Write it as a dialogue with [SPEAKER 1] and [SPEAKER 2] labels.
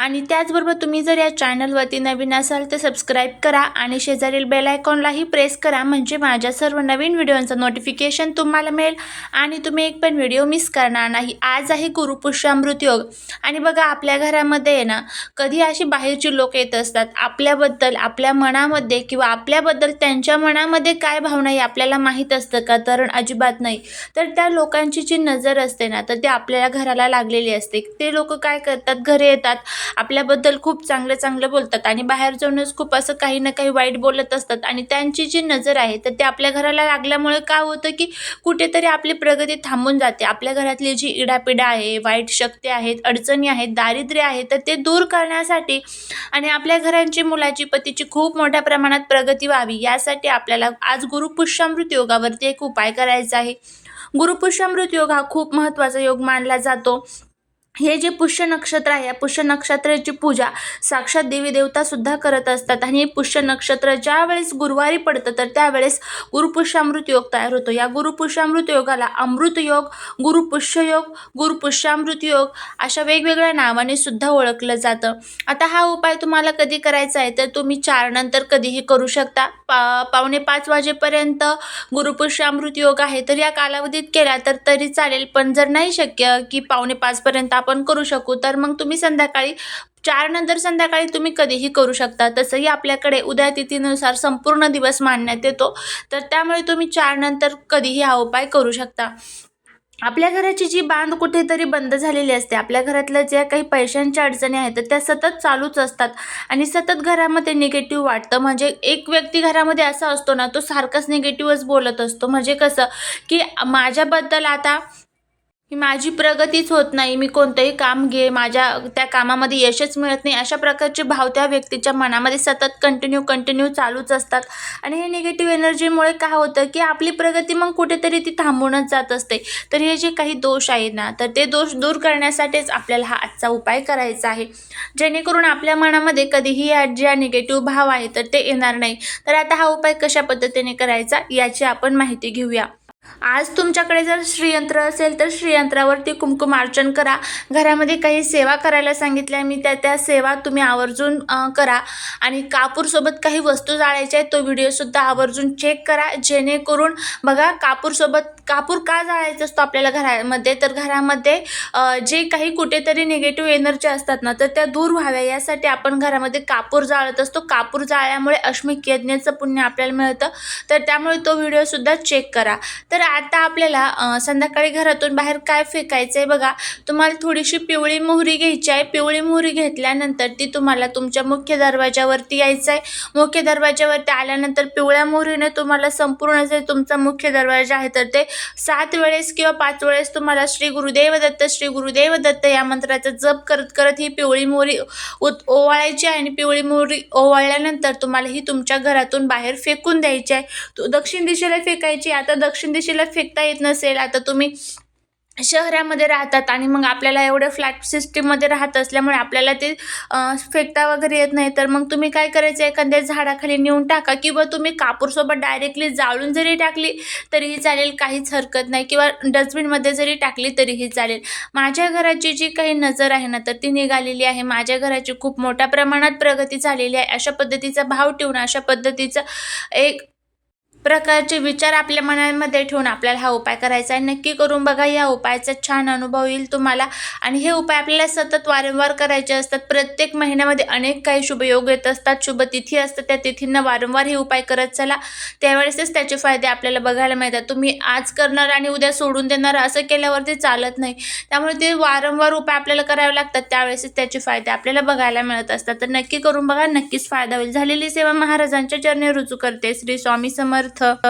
[SPEAKER 1] आणि त्याचबरोबर तुम्ही जर या चॅनलवरती नवीन असाल तर सबस्क्राईब करा आणि शेजारील बेल आयकॉनलाही प्रेस करा म्हणजे माझ्या सर्व नवीन व्हिडिओंचं नोटिफिकेशन तुम्हाला मिळेल. आणि तुम्ही एक पण व्हिडिओ मिस करणार नाही. आज आहे गुरुपुष्यामृत योग. आणि बघा आपल्या घरामध्ये आहे ना कधी अशी बाहेरची लोक येत असतात आपल्याबद्दल आपल्या मनामध्ये किंवा आपल्याबद्दल त्यांच्या मनामध्ये काय भावना आहे आपल्याला माहीत असतं का? तर अजिबात नाही. तर त्या लोकांची जी नजर असते ना तर ते आपल्याला घराला लागलेली असते. ते लोक काय करतात? घरी येतात. आपल्याबद्दल खूप चांगलं चांगलं बोलतात आणि बाहेर जाऊनच खूप असं काही ना काही वाईट बोलत असतात. आणि त्यांची जी नजर आहे तर ते आपल्या घराला लागल्यामुळे काय होतं की कुठेतरी आपली प्रगती थांबून जाते. आपल्या घरातली जी इडापिडा आहे वाईट शक्ती आहेत अडचणी आहेत दारिद्र्य आहे तर ते दूर करण्यासाठी आणि आपल्या घरांची मुलाची पतीची खूप मोठ्या प्रमाणात प्रगती व्हावी. यासाठी आपल्याला आज गुरुपुष्यामृत योगावरती एक उपाय करायचा आहे. गुरुपुष्यामृत योग हा खूप महत्त्वाचा योग मानला जातो. हे जे पुष्य नक्षत्र आहे या पुष्य नक्षत्राची पूजा साक्षात देवी देवता सुद्धा करत असतात. आणि हे पुष्य नक्षत्र ज्या वेळेस गुरुवारी पडतं तर त्यावेळेस गुरुपुष्यामृत योग तयार होतो. या गुरुपुष्यामृत योगाला अमृत योग गुरुपुष्य योग गुरुपुष्यामृत योग अशा वेगवेगळ्या नावाने सुद्धा ओळखलं जातं. आता हा उपाय तुम्हाला कधी करायचा आहे तर तुम्ही चार नंतर कधीही करू शकता. पा पावणे पाच वाजेपर्यंत गुरुपुष्यामृत योग आहे. तर या कालावधीत केला तर तरी चालेल पण जर नाही शक्य की पावणे पाचपर्यंत आपण करू शकू. तर मग तुम्ही संध्याकाळी चार नंतर संध्याकाळी तुम्ही कधीही करू शकता. तसंही आपल्याकडे उद्या तिथीनुसार संपूर्ण दिवस मांडण्यात येतो. तर त्यामुळे तुम्ही चार नंतर कधीही हा उपाय करू शकता. आपल्या घराची जी बांध कुठेतरी बंद झालेली असते. आपल्या घरातल्या ज्या काही पैशांच्या अडचणी आहेत तर त्या सतत चालूच असतात. आणि सतत घरामध्ये निगेटिव्ह वाटतं. म्हणजे एक व्यक्ती घरामध्ये असा असतो ना तो सारखाच निगेटिव्हच बोलत असतो. म्हणजे कसं की माझ्याबद्दल आता की माझी प्रगतीच होत नाही मी कोणतंही काम घे माझ्या त्या कामामध्ये यशच मिळत नाही अशा प्रकारचे भाव त्या व्यक्तीच्या मनामध्ये सतत कंटिन्यू कंटिन्यू चालूच असतात. आणि हे निगेटिव्ह एनर्जीमुळे काय होतं की आपली प्रगती मग कुठेतरी ती थांबूनच जात असते. तर हे जे काही दोष आहेत ना तर ते दोष दूर करण्यासाठीच आपल्याला हा आजचा उपाय करायचा आहे. जेणेकरून आपल्या मनामध्ये कधीही या ज्या निगेटिव्ह भाव आहे तर ते येणार नाही. तर आता हा उपाय कशा पद्धतीने करायचा याची आपण माहिती घेऊया. आज तुमच्याकडे जर श्रीयंत्र असेल तर श्रीयंत्रावरती कुंकुमार्चन करा. घरामध्ये काही सेवा करायला सांगितल्या मी त्या त्या सेवा तुम्ही आवर्जून करा. आणि कापूरसोबत काही वस्तू जाळायच्या आहेत तो व्हिडिओसुद्धा आवर्जून चेक करा. जेणेकरून बघा कापूरसोबत कापूर का जाळायचा असतो आपल्याला घरामध्ये? तर घरामध्ये जे काही कुठेतरी निगेटिव्ह एनर्जी असतात ना तर त्या दूर व्हाव्या. यासाठी आपण घरामध्ये कापूर जाळत असतो. कापूर जाळल्यामुळे अश्मिक यज्ञाचं पुण्य आपल्याला मिळतं. तर त्यामुळे तो व्हिडिओसुद्धा चेक करा. तर आता आपल्याला संध्याकाळी घरातून बाहेर काय फेकायचं आहे बघा. तुम्हाला थोडीशी पिवळी मोहरी घ्यायची आहे. पिवळी मोहरी घेतल्यानंतर ती तुम्हाला तुमच्या मुख्य दरवाजावरती यायचं आहे मुख्य दरवाजावरती आल्यानंतर पिवळ्या मोहरीने तुम्हाला संपूर्ण जे तुमचा मुख्य दरवाजा आहे तर ते सात वेळेस किंवा पाच वेळेस तुम्हाला श्री गुरुदेव दत्त श्री गुरुदेव दत्त या मंत्राचा जप करत करत ही पिवळी मोहरी उत ओवाळायची आहे आणि पिवळी मोहरी ओवाळल्यानंतर तुम्हाला ही तुमच्या घरातून बाहेर फेकून द्यायची आहे. तो दक्षिण दिशेला फेकायची आता दक्षिण दिशेला फेकता येत नसेल. आता तुम्ही शहरामध्ये राहतात आणि मग आपल्याला एवढं फ्लॅट सिस्टीममध्ये राहत असल्यामुळे आपल्याला ते फेकता वगैरे येत नाही. तर मग तुम्ही काय करायचं? एखाद्या झाडाखाली नेऊन टाका किंवा तुम्ही कापूरसोबत डायरेक्टली जाळून जरी टाकली तरीही चालेल काहीच हरकत नाही. किंवा डस्टबिनमध्ये जरी टाकली तरीही चालेल. माझ्या घराची जी काही नजर आहे ना तर ती निघालेली आहे. माझ्या घराची खूप मोठ्या प्रमाणात प्रगती झालेली आहे. अशा पद्धतीचा भाव ठेवून अशा पद्धतीचं एक प्रकारचे विचार आपल्या मनामध्ये ठेवून आपल्याला हा उपाय करायचा आहे. नक्की करून बघा या उपायाचा छान अनुभव येईल तुम्हाला. आणि हे उपाय आपल्याला सतत वारंवार करायचे असतात. प्रत्येक महिन्यामध्ये अनेक काही शुभयोग येत असतात. शुभ तिथी असतात. त्या तिथींना वारंवार हे उपाय करत चला. त्यावेळेसच त्याचे फायदे आपल्याला बघायला मिळतात. तुम्ही आज करणार आणि उद्या सोडून देणार असं केल्यावरती चालत नाही. त्यामुळे ते वारंवार उपाय आपल्याला करावे लागतात. त्यावेळेसच त्याचे फायदे आपल्याला बघायला मिळत असतात. तर नक्की करून बघा. नक्कीच फायदा होईल. झालेली सेवा महाराजांच्या चरणी रुजू करते. श्री स्वामी समर्थ. अर्थ